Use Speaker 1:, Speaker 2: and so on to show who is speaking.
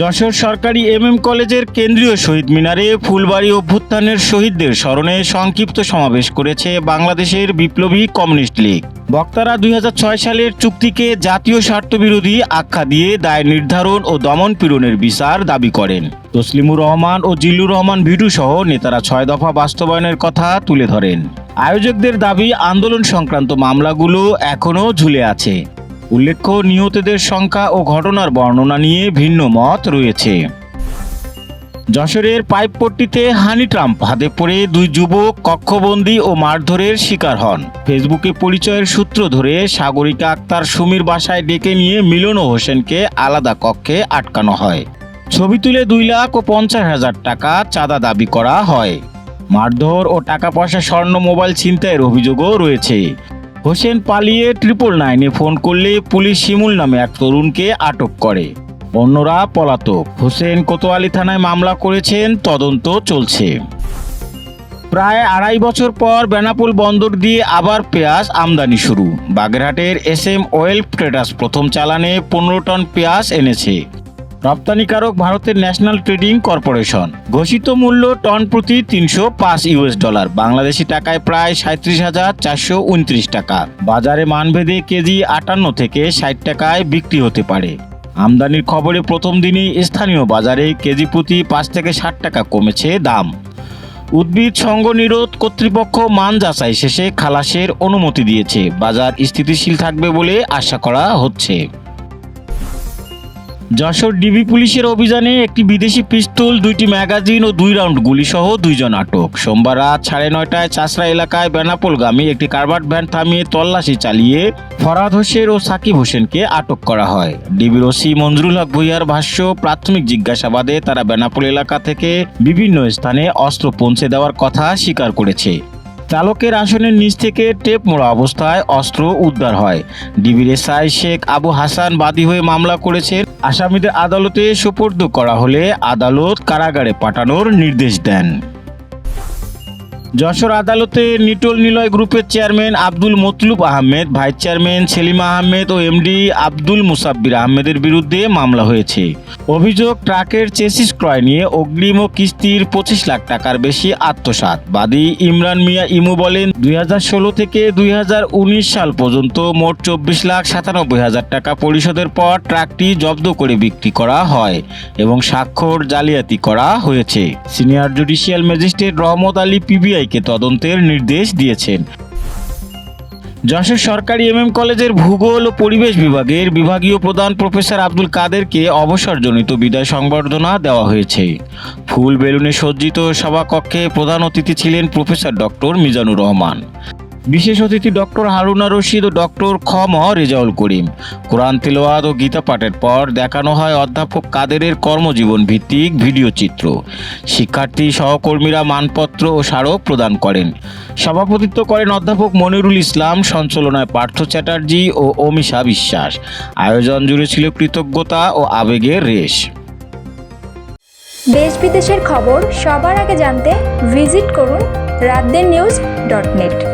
Speaker 1: যশোর সরকারি M M কলেজের কেন্দ্রীয় শহীদ মিনারে ফুলবাড়ি অভ্যুত্থানের শহীদদের স্মরণে সংক্ষিপ্ত সমাবেশ করেছে বাংলাদেশের বিপ্লবী কমিউনিস্ট লীগ বক্তারা দুই সালের চুক্তিকে জাতীয় স্বার্থবিরোধী আখ্যা দিয়ে দায় নির্ধারণ ও দমন পীড়নের বিচার দাবি করেন তসলিমুর রহমান ও জিল্লুর রহমান ভিডু সহ নেতারা ছয় দফা বাস্তবায়নের কথা তুলে ধরেন আয়োজকদের দাবি আন্দোলন সংক্রান্ত মামলাগুলো এখনও ঝুলে আছে উল্লেখ্য নিহতদের সংখ্যা ও ঘটনার বর্ণনা নিয়ে ভিন্ন মত রয়েছে যশোরের পাইপপট্টিতে হানি ট্রাম্প হাতে পড়ে দুই যুবক কক্ষবন্দি ও মারধরের শিকার হন ফেসবুকে পরিচয়ের সূত্র ধরে সাগরিকা আক্তার সুমির বাসায় ডেকে নিয়ে মিলন হোসেনকে আলাদা কক্ষে আটকানো হয় ছবি তুলে দুই লাখ ও পঞ্চাশ হাজার টাকা চাঁদা দাবি করা হয় মারধর ও টাকা পয়সা স্বর্ণ মোবাইল ছিনতাইয়ের অভিযোগও রয়েছে হোসেন পালিয়ে ট্রিপল নাইনে ফোন করলে পুলিশ শিমুল নামে এক তরুণকে আটক করে অন্যরা পলাতক হোসেন কোতোয়ালি থানায় মামলা করেছেন তদন্ত চলছে প্রায় আড়াই বছর পর বেনাপুল বন্দর দিয়ে আবার পেঁয়াজ আমদানি শুরু বাগেরহাটের এস এম অয়েল ট্রেডার্স প্রথম চালানে পনেরো টন পেঁয়াজ এনেছে রপ্তানিকারক ভারতের ন্যাশনাল ট্রেডিং কর্পোরেশন ঘোষিত মূল্য টন প্রতি তিনশো পাঁচ ইউএস ডলার বাংলাদেশি টাকায় প্রায় সাঁত্রিশ হাজার চারশো উনত্রিশ টাকা বাজারে মানভেদে কেজি আটান্ন থেকে ষাট টাকায় বিক্রি হতে পারে আমদানির খবরে প্রথম দিনই স্থানীয় বাজারে কেজি প্রতি পাঁচ থেকে ষাট টাকা কমেছে দাম উদ্ভিদ সঙ্গ নিরোধ কর্তৃপক্ষ মান যাচাই শেষে খালাসের অনুমতি দিয়েছে বাজার স্থিতিশীল থাকবে বলে আশা করা হচ্ছে যশোর ডিবি পুলিশের অভিযানে একটি বিদেশি পিস্তল দুইটি ম্যাগাজিন ও দুই রাউন্ড গুলিসহ দুইজন আটক সোমবার রাত সাড়ে নয়টায় চাষরা এলাকায় বেনাপোলগামী একটি কারবার ভ্যান থামিয়ে তল্লাশি চালিয়ে ফরাদ হোসেন ও সাকিব হোসেনকে আটক করা হয় ডিবির ওসি মঞ্জুরুল হক ভুইয়ার ভাষ্য প্রাথমিক জিজ্ঞাসাবাদে তারা বেনাপোল এলাকা থেকে বিভিন্ন স্থানে অস্ত্র পৌঁছে দেওয়ার কথা স্বীকার করেছে চালকের আসনের নিচ থেকে টেপ মোড়া অবস্থায় অস্ত্র উদ্ধার হয় ডিবির এসআই শেখ আবু হাসান বাদী হয়ে মামলা করেছেন আসামিদের আদালতে সুপর্দ করা হলে আদালত কারাগারে পাঠানোর নির্দেশ দেন যশোর আদালতে নিটল নিলয় গ্রুপের chairman Abdul Matlub Ahmed vice chairman Selim Ahmed ও এমডি আব্দুল মুসাব্বির আহমেদের বিরুদ্ধে মামলা হয়েছে অভিযোগ ট্রাকের চেসিস ক্রয় নিয়ে অগ্রিম ও কিস্তির পঁচিশ লাখ টাকার বেশি আত্মসাত বাদী ইমরান মিয়া ইমু বলেন দুই থেকে দুই সাল পর্যন্ত মোট চব্বিশ লাখ সাতানব্বই হাজার টাকা পরিশোধের পর ট্রাকটি জব্দ করে বিক্রি করা হয় এবং স্বাক্ষর জালিয়াতি করা হয়েছে সিনিয়র জুডিশিয়াল ম্যাজিস্ট্রেট রহমত আলী পিবিআই সিবিআইকে তদন্তের নির্দেশ দিয়েছেন যশোর সরকারি এম কলেজের ভূগোল ও পরিবেশ বিভাগের বিভাগীয় প্রধান প্রফেসর আব্দুল কাদেরকে অবসরজনিত বিদায় সংবর্ধনা দেওয়া হয়েছে ফুল বেলুনে সজ্জিত সভাকক্ষে প্রধান অতিথি ছিলেন প্রফেসর ডক্টর মিজানুর রহমান বিশেষ অতিথি ডক্টর হারুনা রশিদ ও ডক্টর খ ম রেজাউল করিম কোরআন তিলওয়াদ ও গীতা পাঠের পর দেখানো হয় অধ্যাপক কাদেরের কর্মজীবন ভিত্তিক ভিডিও চিত্র শিক্ষার্থী সহকর্মীরা মানপত্র ও স্মারক প্রদান করেন সভাপতিত্ব করেন অধ্যাপক মনিরুল ইসলাম সঞ্চালনায় পার্থ চ্যাটার্জি ও অমিশা বিশ্বাস আয়োজন জুড়ে ছিল কৃতজ্ঞতা ও আবেগের রেশ দেশ বিদেশের খবর সবার আগে জানতে ভিজিট করুন রাতদের নিউজ ডট নেট